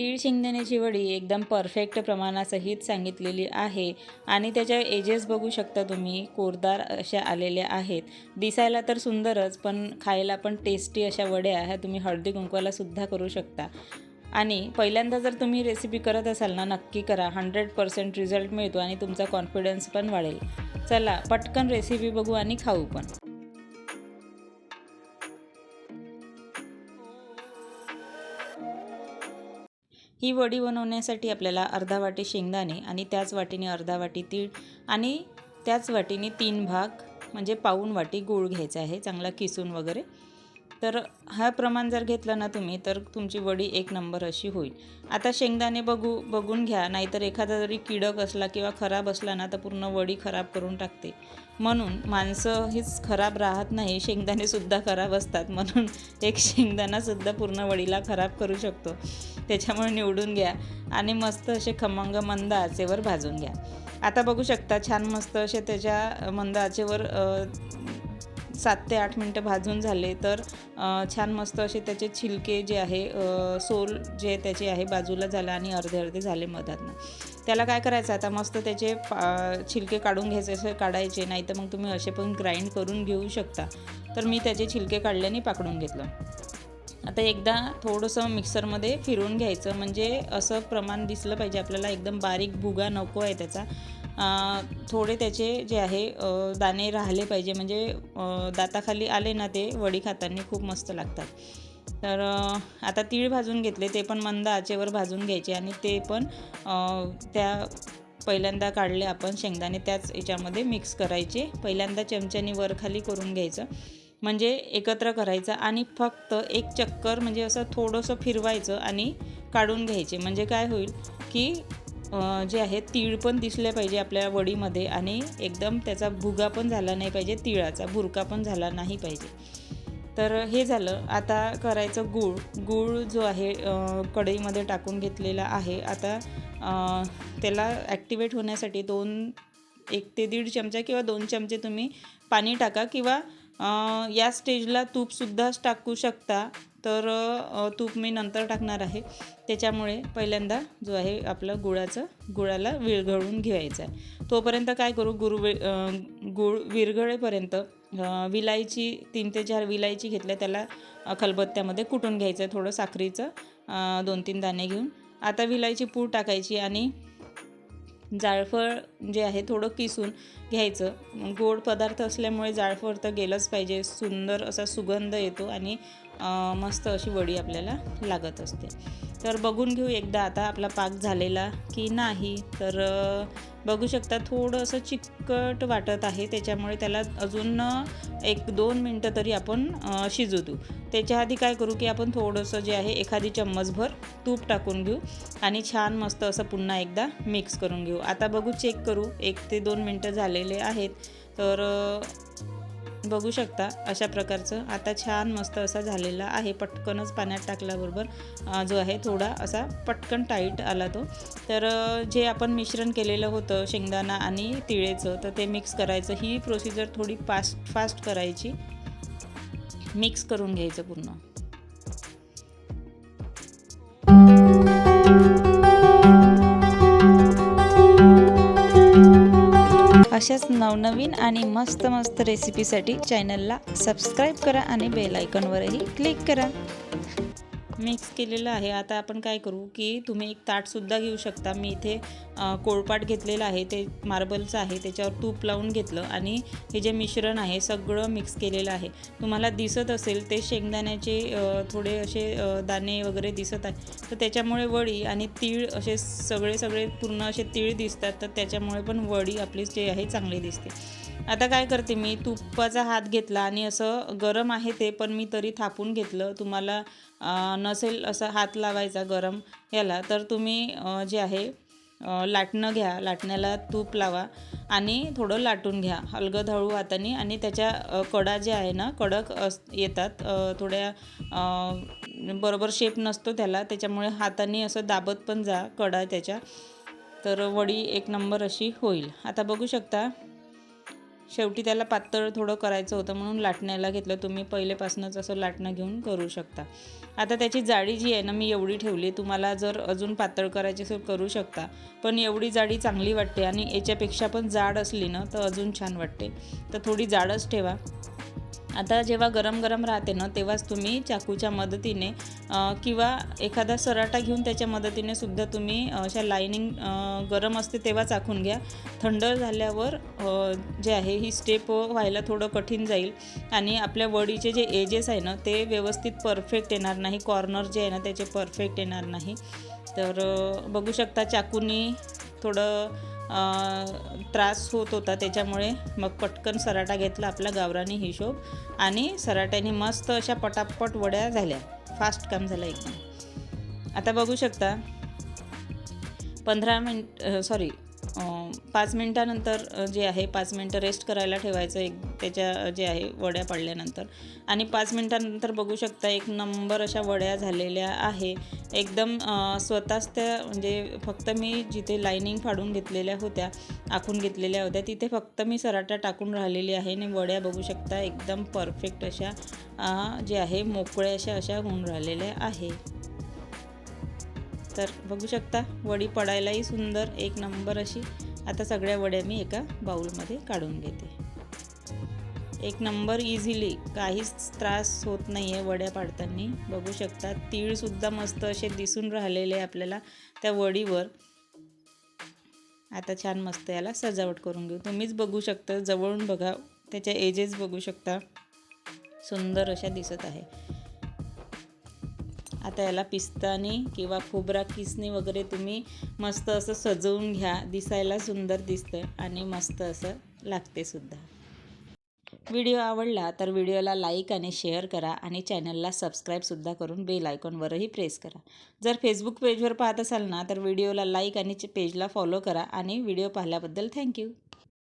तीळ शेंगदाण्याची वडी एकदम परफेक्ट प्रमाणासहित सांगितलेली आहे. आणि त्याच्या एजेस बघू शकता तुम्ही कोरदार अशा आलेल्या आहेत. दिसायला तर सुंदरच पण खायला पण टेस्टी अशा वड्या ह्या तुम्ही हळदी कुंकवाला सुद्धा करू शकता. आणि पहिल्यांदा जर तुम्ही रेसिपी करत असाल ना नक्की करा. हंड्रेड पर्सेंट रिझल्ट मिळतो आणि तुमचा कॉन्फिडन्स पण वाढेल. चला पटकन रेसिपी बघू आणि खाऊ पण. ही वडी बनवण्यासाठी आपल्याला अर्धा वाटी शेंगदाणे आणि त्याच वाटीने अर्धा वाटी तीळ आणि त्याच वाटीने तीन भाग म्हणजे पाऊण वाटी गूळ घ्यायचा आहे चांगला किसून वगैरे. तर हा प्रमाण जर घेतलं ना तुम्ही तर तुमची वडी एक नंबर अशी होईल. आता शेंगदाणे बघू बघून घ्या. नाहीतर एखादा जरी किडक असला किंवा खराब असला ना तर पूर्ण वडी खराब करून टाकते. म्हणून माणसं हीच खराब राहत नाही शेंगदाणेसुद्धा खराब असतात. म्हणून एक शेंगदाणासुद्धा पूर्ण वडीला खराब करू शकतो. त्याच्यामुळे निवडून घ्या आणि मस्त असे खमंग मंद आचेवर भाजून घ्या. आता बघू शकता छान मस्त असे त्याच्या मंद आचेवर सात ते आठ मिनटं भाजून झाले तर छान मस्त असे त्याचे छिलके जे आहे सोल जे त्याचे आहे बाजूला झालं आणि अर्धे अर्धे झाले मधातनं. त्याला काय करायचं आता मस्त त्याचे पा छिलके काढून घ्यायचे असे काढायचे नाही तर मग तुम्ही असे पण ग्राइंड करून घेऊ शकता. तर मी त्याचे छिलके काढल्याने पाकडून घेतलं. आता एकदा थोडंसं मिक्सरमध्ये फिरवून घ्यायचं म्हणजे असं प्रमाण दिसलं पाहिजे आपल्याला एकदम बारीक भुगा नको आहे त्याचा. थोडे त्याचे जे आहे दाणे राहिले पाहिजे. म्हणजे दाताखाली आले ना ते वडी खाताना खूप मस्त लागतात. तर आता तीळ भाजून घेतले ते पण मंद आचेवर भाजून घ्यायचे आणि ते पण त्या पहिल्यांदा काढले आपण शेंगदाणे त्याच याच्यामध्ये मिक्स करायचे. पहिल्यांदा चमच्यानी वर खाली करून घ्यायचं. म्हणजे एकत्र करायचं आणि फक्त एक चक्कर म्हणजे असं थोडंसं फिरवायचं आणि काढून घ्यायचे. म्हणजे काय होईल की जे आहे तीळ पण दिसले पाहिजे आपल्या वडीमध्ये आणि एकदम त्याचा भुगा पण झाला नाही पाहिजे तिळाचा भुरका पण झाला नाही पाहिजे. तर हे झालं. आता करायचं गूळ. गूळ जो आहे कढईमध्ये टाकून घेतलेला आहे. आता त्याला ॲक्टिवेट होण्यासाठी दोन एक ते दीड चमचा किंवा दोन चमचे तुम्ही पाणी टाका किंवा या स्टेजला तूपसुद्धाच टाकू शकता. तर तूप मी नंतर टाकणार आहे. त्याच्यामुळे पहिल्यांदा जो आहे आपलं गुळाचं गुळाला विरघळून घ्यायचा आहे. तोपर्यंत काय करू गुरु गुळ विरघळेपर्यंत विलायची तीन ते चार विलायची घेतल्या त्याला खलबत्त्यामध्ये कुटून घ्यायचं आहे थोडं साखरीचं. दोन तीन दाणे घेऊन. आता विलायची पूड टाकायची आणि जाळफळ जे आहे थोडं किसून घ्यायचं. गोड पदार्थ असल्यामुळे जाळफळ तर गेलंच पाहिजे. सुंदर असा सुगंध येतो आणि मस्त अशी वडी आपल्याला लागत असते. तर बघून घेऊ एकदा आता आपला पाक झालेला की नाही. तर बघू शकता थोडं असं चिकट वाटत आहे. त्याच्यामुळे त्याला अजून एक दोन मिनटं तरी आपण शिजू देऊ. त्याच्या आधी काय करू की आपण थोडंसं जे आहे एखादी चम्मचभर तूप टाकून घेऊ आणि छान मस्त असं पुन्हा एकदा मिक्स करून घेऊ. आता बघू चेक करू. एक ते दोन मिनटं झाले झालेले आहेत. तर बघू शकता अशा प्रकारचं. आता छान मस्त असा झालेला आहे. पटकनच पाण्यात टाकल्याबरोबर जो आहे थोडा असा पटकन टाईट आला तो. तर जे आपण मिश्रण केलेलं होतं शेंगदाणा आणि तिळेचं तर ते मिक्स करायचं. ही प्रोसिजर थोडी फास्ट फास्ट करायची. मिक्स करून घ्यायचं पूर्ण. अशाच नवनवीन आणि मस्त मस्त रेसिपीसाठी चॅनलला सबस्क्राईब करा आणि बेल आयकॉनवरही क्लिक करा. मिक्स केलेलं आहे. आता आपण काय करू की तुम्ही एक ताटसुद्धा घेऊ शकता. मी इथे कोळपाट घेतलेलं आहे. ते मार्बलचं आहे. त्याच्यावर तूप लावून घेतलं आणि हे जे मिश्रण आहे सगळं मिक्स केलेलं आहे. तुम्हाला दिसत असेल ते शेंगदाण्याचे थोडे असे दाणे वगैरे दिसत आहे. तर त्याच्यामुळे वडी आणि तीळ असे सगळे सगळे पूर्ण असे तीळ दिसतात. तर त्याच्यामुळे पण वडी आपली जे आहे चांगली दिसते. आता काय करते मी? तुपाचा हात घेतला आणि असं गरम आहे ते पण मी तरी थापून घेतलं. तुम्हाला नसेल असा हात लावायचा गरम याला तर तुम्ही जे आहे लाटणं घ्या. लाटण्याला तूप लावा आणि थोडं लाटून घ्या. हलगद हळू हाताने आणि त्याच्या कडा जे आहे ना कडक अस येतात. थोड्या बरोबर शेप नसतो त्याला त्याच्यामुळे हाताने असं दाबत पण जा कडा त्याच्या. तर वडी एक नंबर अशी होईल. आता बघू शकता शेवटी त्याला पातळ थोडं करायचं होतं म्हणून लाटण्याला घेतलं. तुम्ही पहिलेपासूनच असं लाटणं घेऊन करू शकता. आता त्याची जाडी जी आहे ना मी एवढी ठेवली तुम्हाला जर अजून पातळ करायची असेल करू शकता. पण एवढी जाडी चांगली वाटते आणि याच्यापेक्षा पण जाड असली ना तर अजून छान वाटते. तर थोडी जाडच ठेवा. आता जेव्हा गरम गरम राहते ना तेव्हाच तुम्ही चाकूच्या मदतीने किंवा एखादा सराटा घेऊन त्याच्या मदतीने सुद्धा तुम्ही अशा लाईनिंग गरम असते तेव्हा चाकून घ्या. थंड झाल्यावर जे आहे ही स्टेप व्हायला थोडं कठीण जाईल. आणि आपल्या वडीचे जे एजेस आहे ना ते व्यवस्थित परफेक्ट येणार नाही. कॉर्नर जे आहे ना त्याचे परफेक्ट येणार नाही. तर बघू शकता चाकूनी थोडं त्रास होत होता त्याच्यामुळे मग पटकन सराटा घेतला आपला गावरानी हिशोब आणि सराट्याने मस्त अशा पटापट वड्या झाल्या. फास्ट काम झालं एकदम. आता बघू शकता. पंधरा मिनिट सॉरी पाच मिनटानंतर जे आहे पाच मिनटं रेस्ट करायला ठेवायचं एक त्याच्या जे आहे वड्या पडल्यानंतर. आणि पाच मिनटानंतर बघू शकता एक नंबर अशा वड्या झालेल्या आहे. एकदम स्वतःच त्या म्हणजे फक्त मी जिथे लाईनिंग फाडून घेतलेल्या होत्या आखून घेतलेल्या होत्या तिथे फक्त मी सराटा टाकून राहिलेली आहे. आणि वड्या बघू शकता एकदम परफेक्ट अशा जे आहे मोकळ्या अशा अशा होऊन राहिलेल्या आहे. तर बघू शकता वडी पडायलाही सुंदर एक नंबर अशी. आता सगळ्या वड्या मी एका बाऊलमध्ये काढून घेते. एक नंबर इझिली काहीच त्रास होत नाही आहे वड्या पाडताना. बघू शकता तीळसुद्धा मस्त असे दिसून राहिलेले आपल्याला त्या वडीवर. आता छान मस्त याला सजावट करून घेऊ. तुम्हीच बघू शकता जवळून बघा त्याच्या एजेस बघू शकता. सुंदर अशा दिसत आहे. आता याला पिस्तानी किंवा खोबरा किसनी वगैरे तुम्ही मस्त असं सजवून घ्या. दिसायला सुंदर दिसतं आणि मस्त असं लागते सुद्धा. व्हिडिओ आवडला तर व्हिडिओला लाईक आणि शेअर करा आणि चॅनलला सबस्क्राईबसुद्धा करून बेल आयकॉनवरही प्रेस करा. जर फेसबुक पेजवर पाहत असाल ना तर व्हिडिओला लाईक आणि पेजला फॉलो करा आणि व्हिडिओ पाहिल्याबद्दल थँक्यू